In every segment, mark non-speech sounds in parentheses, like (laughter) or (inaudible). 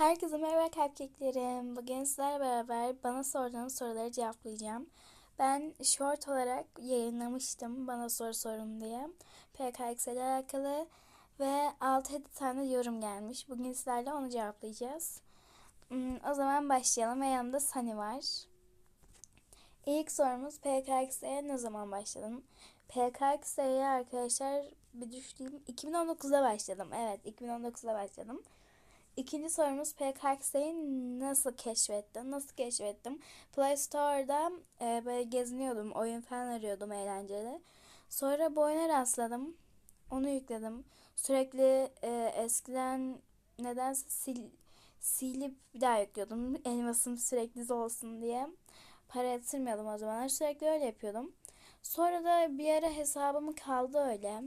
Herkese merhaba kalpkeklerim. Bugün sizlerle beraber bana sorduğunuz soruları cevaplayacağım. Ben short olarak yayınlamıştım bana soru sorun diye. PKX ile alakalı ve 6-7 tane yorum gelmiş. Bugün sizlerle onu cevaplayacağız. Hmm, o zaman başlayalım ve yanımda Sani var. İlk sorumuz PKX'e ne zaman başladım? PKX'e arkadaşlar bir düşüneyim. 2019'da başladım. Evet 2019'da başladım. İkinci sorumuz PKX'yi nasıl keşfettim? Nasıl keşfettim? Play Store'da e, böyle geziniyordum. Oyun falan arıyordum eğlenceli. Sonra bu oyuna rastladım. Onu yükledim. Sürekli e, eskiden nedense sil, silip bir daha yüklüyordum. (laughs) Elmasım sürekli olsun diye. Para yatırmıyordum o zamanlar. Sürekli öyle yapıyordum. Sonra da bir ara hesabım kaldı öyle.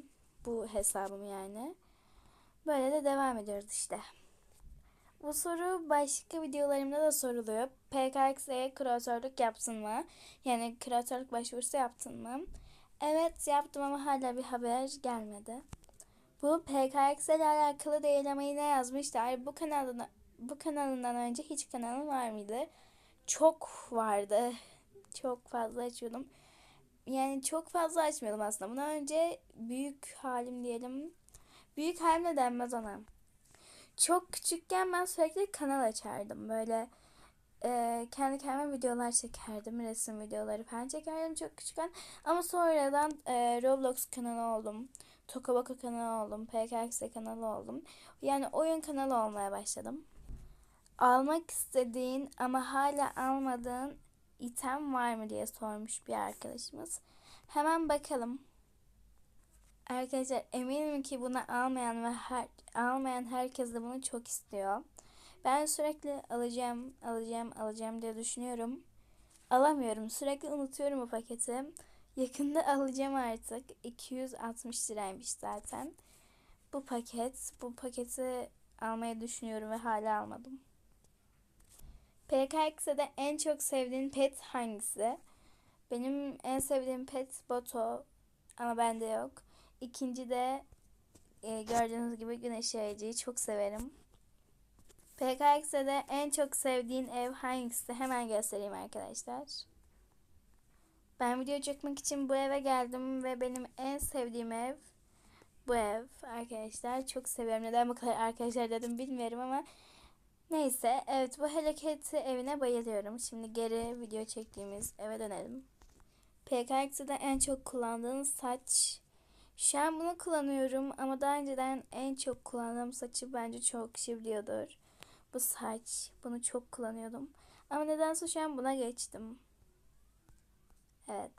Bu hesabım yani. Böyle de devam ediyoruz işte. Bu soru başka videolarımda da soruluyor. PKX'e kreatörlük yaptın mı? Yani kreatörlük başvurusu yaptın mı? Evet yaptım ama hala bir haber gelmedi. Bu PKX ile alakalı değil ama yine yazmışlar. Bu kanaldan, bu kanalından önce hiç kanalım var mıydı? Çok vardı. Çok fazla açıyordum. Yani çok fazla açmıyordum aslında. Bundan önce büyük halim diyelim. Büyük halim de denmez ona çok küçükken ben sürekli kanal açardım. Böyle e, kendi kendime videolar çekerdim. Resim videoları falan çekerdim çok küçükken. Ama sonradan e, Roblox kanalı oldum. Tokabaka kanalı oldum. PKX kanalı oldum. Yani oyun kanalı olmaya başladım. Almak istediğin ama hala almadığın item var mı diye sormuş bir arkadaşımız. Hemen bakalım. Arkadaşlar eminim ki bunu almayan ve her, almayan herkes de bunu çok istiyor. Ben sürekli alacağım, alacağım, alacağım diye düşünüyorum. Alamıyorum. Sürekli unutuyorum bu paketi. Yakında alacağım artık. 260 liraymış zaten. Bu paket. Bu paketi almayı düşünüyorum ve hala almadım. PKX'de en çok sevdiğin pet hangisi? Benim en sevdiğim pet Boto ama bende yok. İkinci de e, gördüğünüz gibi güneş yayıcıyı çok severim. PKX'de en çok sevdiğin ev hangisi? Hemen göstereyim arkadaşlar. Ben video çekmek için bu eve geldim ve benim en sevdiğim ev bu ev arkadaşlar. Çok seviyorum. Neden bu kadar arkadaşlar dedim bilmiyorum ama neyse. Evet bu Hello evine bayılıyorum. Şimdi geri video çektiğimiz eve dönelim. PKX'de en çok kullandığın saç şu an bunu kullanıyorum ama daha önceden en çok kullandığım saçı bence çok kişi biliyordur. Bu saç. Bunu çok kullanıyordum. Ama nedense şu an buna geçtim. Evet.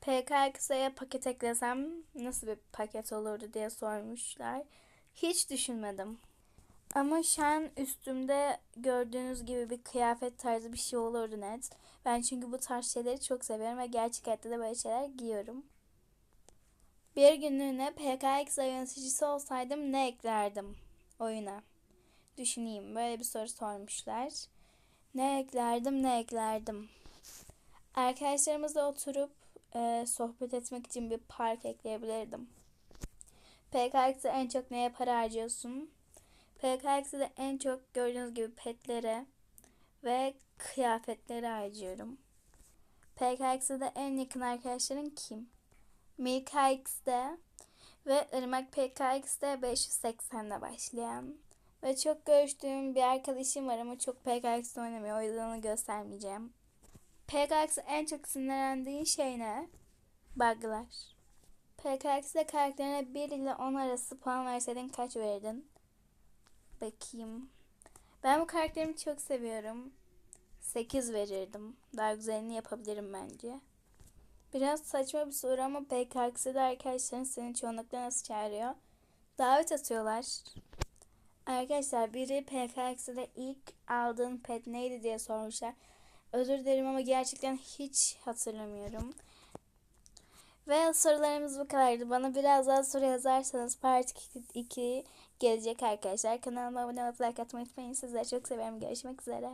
PK kısaya paket eklesem nasıl bir paket olurdu diye sormuşlar. Hiç düşünmedim. Ama şu an üstümde gördüğünüz gibi bir kıyafet tarzı bir şey olurdu net. Ben çünkü bu tarz şeyleri çok seviyorum ve gerçek hayatta da böyle şeyler giyiyorum. Bir günlüğüne PKX yöneticisi olsaydım ne eklerdim oyuna? Düşüneyim. Böyle bir soru sormuşlar. Ne eklerdim, ne eklerdim? Arkadaşlarımızla oturup e, sohbet etmek için bir park ekleyebilirdim. PKX'de en çok neye para harcıyorsun? PKX'de en çok gördüğünüz gibi petlere ve kıyafetlere harcıyorum. PKX'de en yakın arkadaşların kim? Milka X'de ve Irmak PKX'de 580'de başlayan. Ve çok görüştüğüm bir arkadaşım var ama çok PKX'de oynamıyor. O yüzden onu göstermeyeceğim. PKX'de en çok sinirlendiğin şey ne? Bug'lar. PKX'de karakterine 1 ile 10 arası puan verseydin kaç verirdin? Bakayım. Ben bu karakterimi çok seviyorum. 8 verirdim. Daha güzelini yapabilirim bence. Biraz saçma bir soru ama PKX'de arkadaşların seni çoğunlukla nasıl çağırıyor? Davet atıyorlar. Arkadaşlar biri PKX'de ilk aldığın pet neydi diye sormuşlar. Özür dilerim ama gerçekten hiç hatırlamıyorum. Ve sorularımız bu kadardı. Bana biraz daha soru yazarsanız part 2 gelecek arkadaşlar. Kanalıma abone olup like atmayı unutmayın. Sizleri çok seviyorum. Görüşmek üzere.